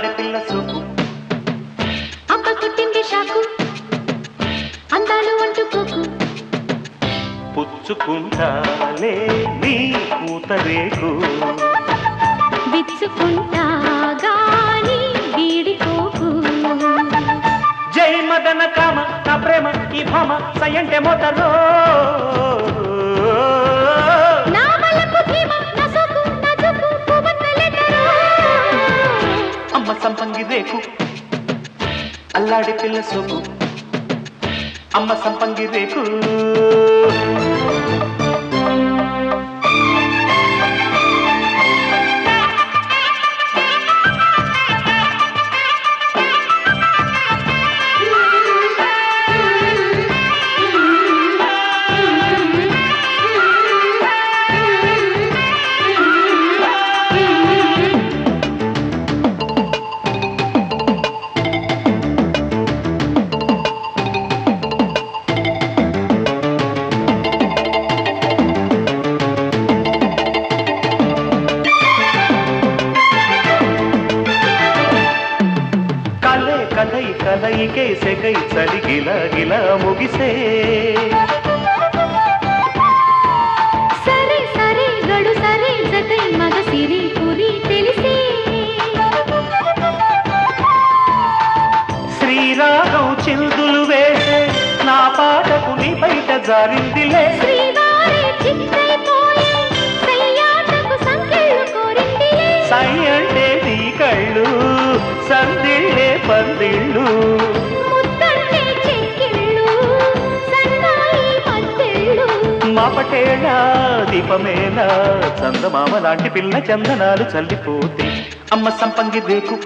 అమ్మ సంపంగి రేకు అల్లాడే పిల్ల సూకు. అప్ప కొట్టింది షాకు. అందాలు అంటుకోకు పుచ్చుకుంటాలే నీ పూత రేకు విచ్చుకుంటా గాని వీడిపోకు జై మదన కామ నా ప్రేమ ఈ భామ సయంటే మోతలో నా బలపు భీమ అమ్మ సంపంగి రేకు అల్లాడే పిల్ల సూకు అమ్మ సంపంగి కలయికే సెగై చలి గిల ముగిసే సరే సరే గడు సరే జతై మగ సిరి పురి తెలిసే శ్రీరాగం చిందులు వేసే నా పాటకు నీ బయట జారిందిలే సై అంటే నీ కళ్ళు సందిళ్ళే పందిళ్ళు. మాపటేళ దీపమేళ చందమామ లాంటి పిల్ల చందనాలు చల్లిపోతే అమ్మ సంపంగి రేకు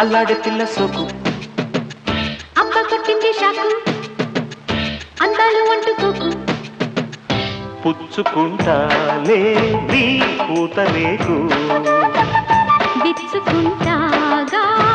అల్లాడే పిల్ల సోకు. అప్ప కొట్టింది షాకు అందాలు అంటుకోకు పుచ్చుకుంటాలే నీ పూత రేకు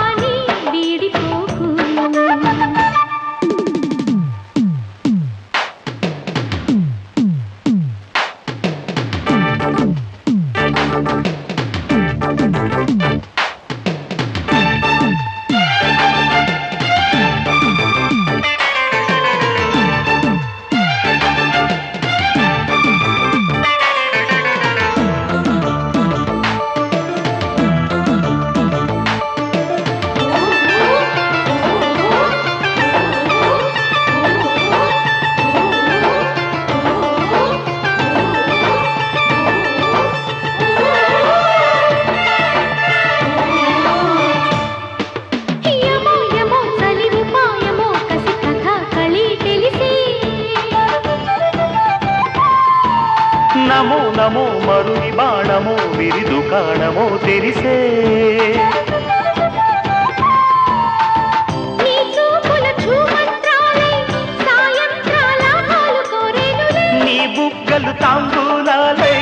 సాయంత్రాల పాలు కోరేనులే. నీ బుగ్గలు తాంబూలాలై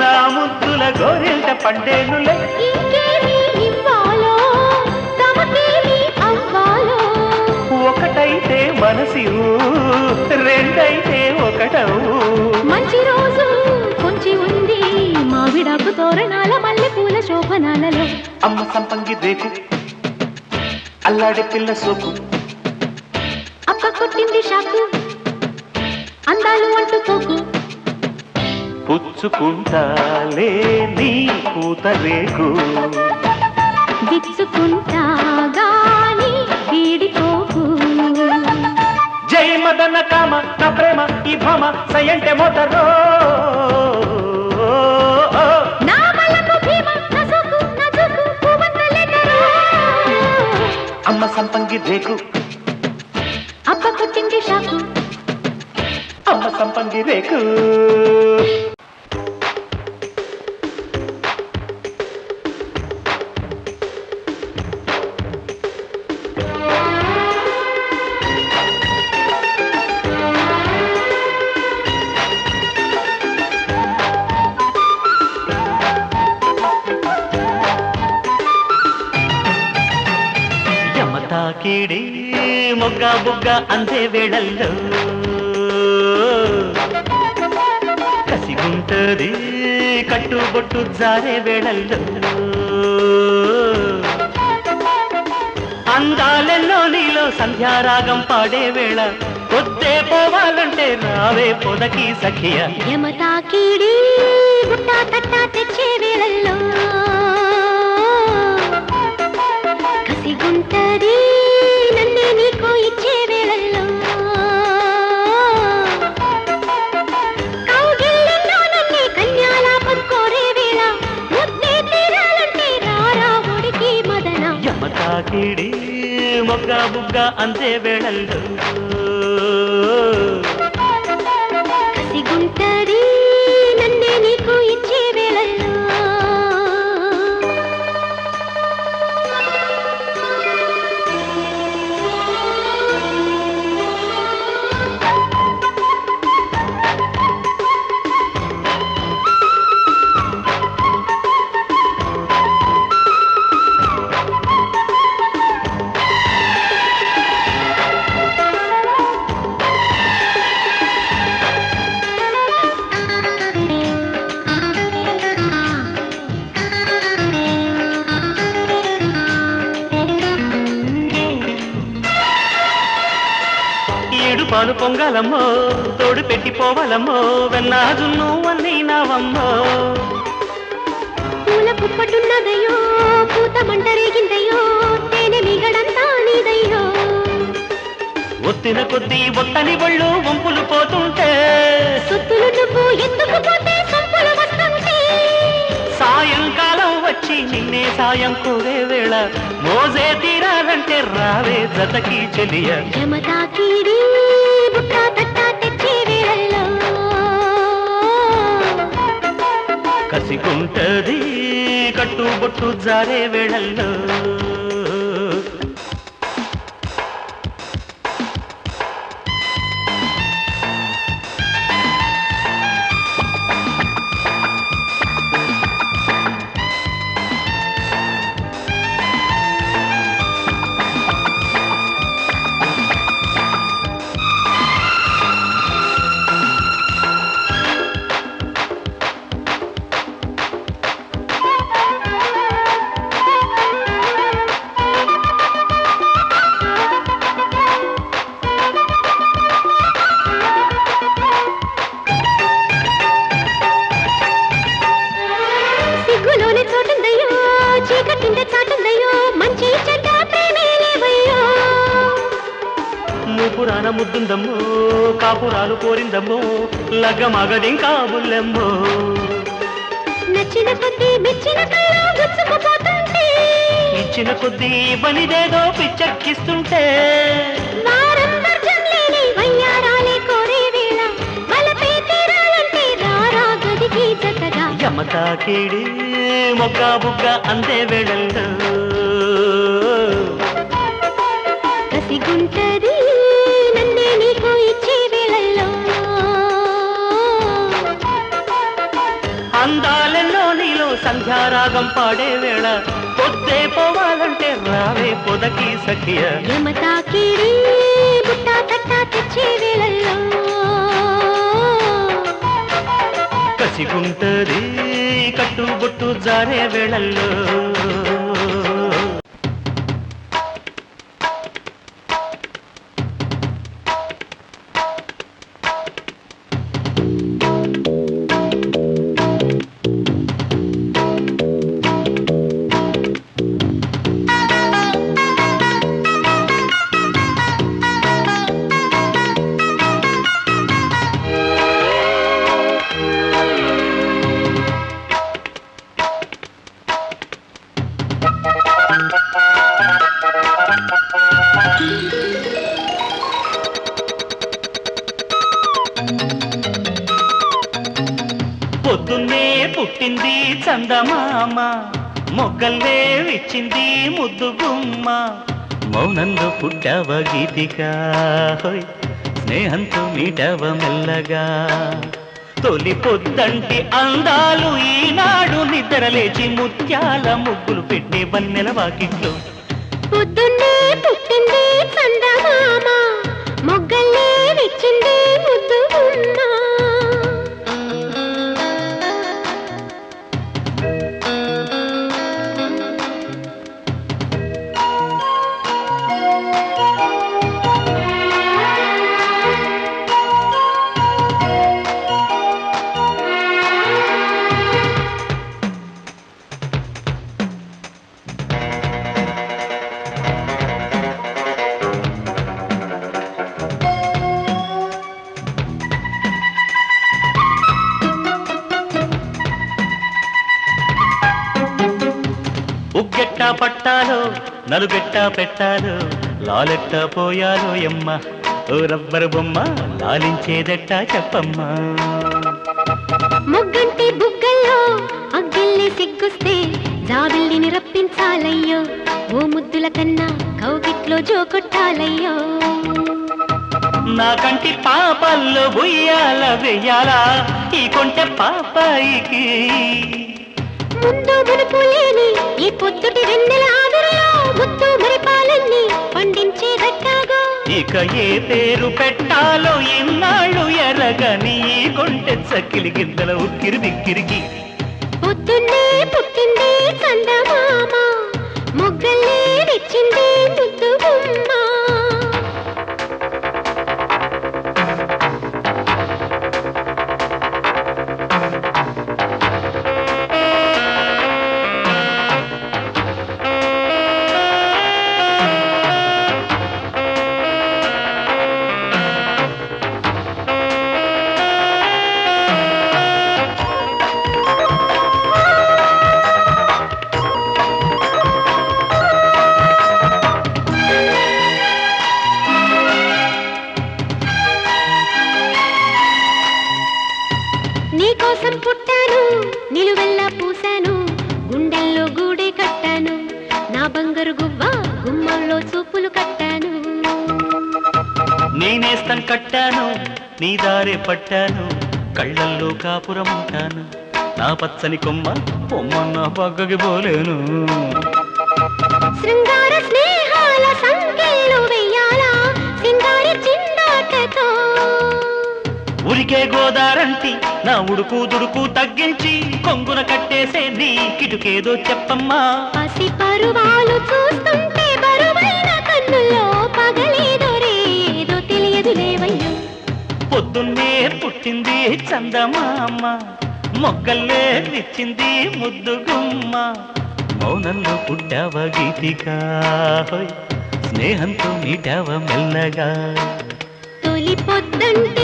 నా ముద్దుల గోరెంట పండేనులే. సంపంగి రేకు అల్లాడే పిల్ల సోకు. అక్క కొట్టింది షాకు. అందాలు అంటుకోకు పుచ్చుకుంటాలే నీ పూత రేకు. విచ్చుకుంటా గాని వీడిపోకు జై మదన కామ నా ప్రేమ ఈ భామ సయంటే మోతరో అమ్మ సంపంగి రేకు అప్ప కొట్టింది షాకు అమ్మ సంపంగి రేకు యమ తాకిడి మొగ్గ బుగ్గ అందే వేళల్లో కసి కసిగుంటది కట్టుబొట్టు జారే వేళల్లో. అందాలెన్నో నీలో సంధ్యారాగం పాడే వేళ పొద్దే పోవాలంటే రావే పొదకి సఖియ. యమతా కీడి గుట్టా తట్టా తెచ్చే వేళల్లో కసిగుంటది యమతాకిడి మొగ్గ బుగ్గ అంతే వేళల్లో. పాలు పొంగాలమ్మో తోడు పెట్టి పోవాలమ్మో వెన్నాజు నువ్వన్నీ నావమ్మో పూల పుప్పటున్నదయ్యో పూత మంట రేగిందయ్యో తేనె మిగడంతా నీదయ్యో. ఒత్తిన కొద్దీ ఒత్తని బళ్ళు వంపులు పోతుంటే సొత్తులు నువ్వు ఎందుకు పోతే సంపులు వస్తుంటే? సాయంకాలం వచ్చి నిన్నే సాయం కోరే వేళ మోజే తీరాలంటే రావే జతకి చెలియ. యమతాకిడి కసిగుంటది కట్టుబొట్టు జారే వేళల్లో. మూపురాన ముద్దుందమ్మో కాపురాలు కోరిందమ్మో లగ్గమగదింకా ముల్లెమ్మో నచ్చిన కొద్దీ మెచ్చిన ఇచ్చిన కొద్దీ బనిదేదో పిచ్చెక్కిస్తుంటే. జతగా. యమతాకిడి మొగ్గ బుగ్గ అందే వేళల్లో. కసిగుంటది సంధ్యారాగం పాడే వేళ. పొద్దే పోవాలంటే రావే పొదకి సఖియ. కసిగుంటది కట్టుబొట్టు జారే వేళల్లో. పొద్దున్నే పుట్టింది చందమామ మొగ్గల్లే విచ్చింది ముద్దు గుమ్మ. మౌనంలో పుట్టవ గీతికా హోయ్ స్నేహంతో మీటవ మెల్లగా. తొలి పొద్దంటి అందాలు ఈనాడు నిద్రలేచి ముత్యాల ముగ్గులు పెట్టే వన్నెల వాకిట్లో. పొద్దున్నే పుట్టింది చందమామ మొగ్గల్లే విచ్చింది ముద్దు ఉన్నా నలుగెట్టా పెట్టాలో లాలెట్టా పోయాలో ఎమ్మ. ఓ రబ్బరు బొమ్మ లాలించేదెట్టా చెప్పమ్మా. మొగ్గంటి బుగ్గల్లో అగ్గిల్లి సిగ్గుస్తే జాబిల్లిని రప్పించాలయ్యో ఓ ముద్దుల కన్నా కౌగిట్లో జోకొట్టాలయ్యో. నా కంటి పాపల్లో ఉయ్యాల వెయ్యాలా ఈ కొంటె పాపాయికి. ముందు మునుపు లేని ఈ పొద్దుటి వెన్నెల ఆవిరిలో ఇక ఏ పేరు పెట్టాలో ఇన్నాళ్ళు ఎరగని ఈ కొంటె చక్కిలి గిద్దల ఉక్కిరి బిక్కిరికి. పొద్దున్నే పుట్టింది చందమామ మొగ్గల్లే తెచ్చింది దారే పట్టాను కళ్ళల్లో కాపురం ఉంటాను నా పచ్చని కొమ్మ కొమ్మ నా పక్కకి పోలేను. శృంగార స్నేహాల సంఖ్యలు వెయ్యాలా? సింగారి చిందాటతో ఉరికే గోదారంటి నా ఉడుకు దుడుకు తగ్గించి కొంగున కట్టేసే నీ కిటుకేదో చెప్పమ్మా. పసి పరువాలు చూస్తుంటే పొద్దున్నే పుట్టింది చందమామ మొగ్గల్లే నిచ్చింది ముద్దుగుమ్మ. మౌనంలో పుట్టావ గీతికా స్నేహంతో మీటావ మెల్లగా. తొలి పొద్దుంటే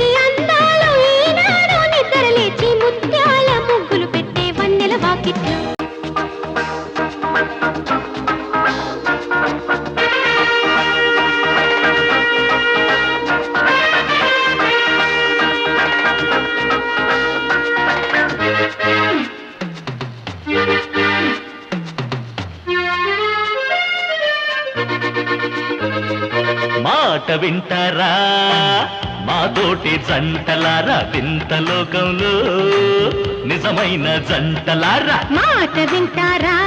మాతోటి జంటలారా వింత లోకంలో. నిజమైన జంటలారా. మాట వింటారా?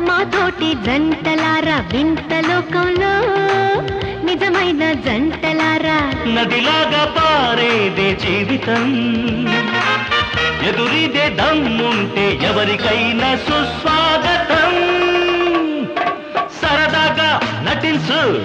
మాతోటి జంటలారా వింత లోకంలో. నిజమైన జంటలారా? నదిలాగా పారేదే జీవితం. ఎదురిదే దమ్ముంటే ఎవరికైనా సుస్వాగతం. సరదాగా నటించు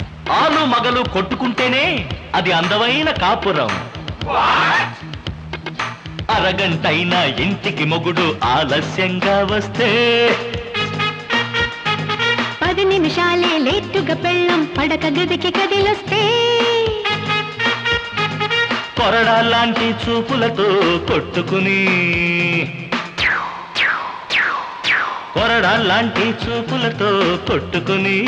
ఆలు మగలు కొట్టుకుంటేనే అది అందమైన కాపురం. అరగంటైనా ఇంటికి మొగుడు ఆలస్యంగా వస్తే. పది నిమిషాలే లేటుగా పెళ్ళం పడక గదికి కదిలొస్తే. కొరడా లాంటి చూపులతో కొట్టుకుని. కొరడా లాంటి చూపులతో కొట్టుకుని.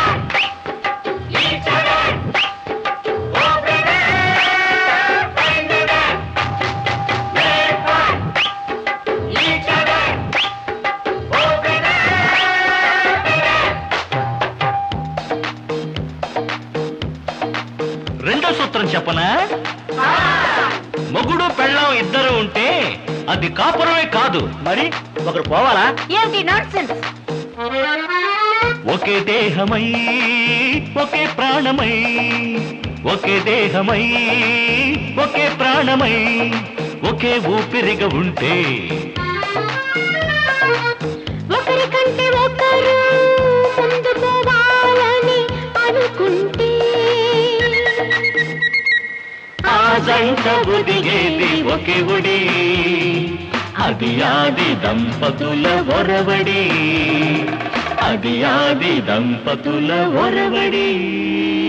అది కాపురమే కాదు. మరి ఒకరు పోవాలా? ఏమిటి నాన్సెన్స్? ఒకే దేహమై ఒకే ప్రాణమై ఒకే దేహమై ఒకే ప్రాణమై ఒకే ఊపిరిగా ఉంటే. ఒకరికంటే ఒకరు ముందు పోవాలని అనుకుంటే ఆ జంట ఒదిగేది ఒకే ఒడి. అది ఆది దంపతుల ఒరవడి. అది ఆది దంపతుల ఒరవడి.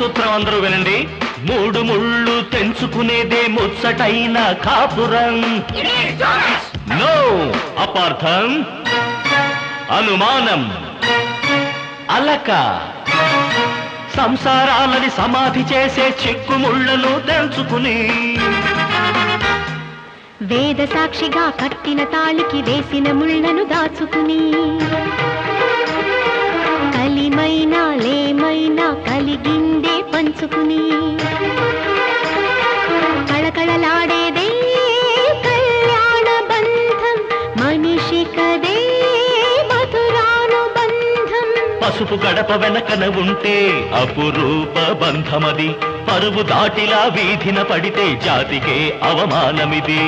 సూత్రం అందరూ వినండి. మూడు ముళ్ళు తెంచుకునేదే ముచ్చటైన కాపురం. నో అపార్థం. అనుమానం. అలక. సంసారాలని సమాధి చేసే చెక్కుముళ్ళను తెంచుకుని. వేద సాక్షిగా కట్టిన తాళికి వేసిన ముళ్ళను దాచుకుని. చేసుకుని కళకళలాడేదే కళ్యాణ బంధం మనిషి కదే మధురానుబంధం. పసుపు గడప వెనకన ఉంటే అపురూప బంధమది. పరువు దాటిలా వీధిన పడితే జాతికే అవమానమిది.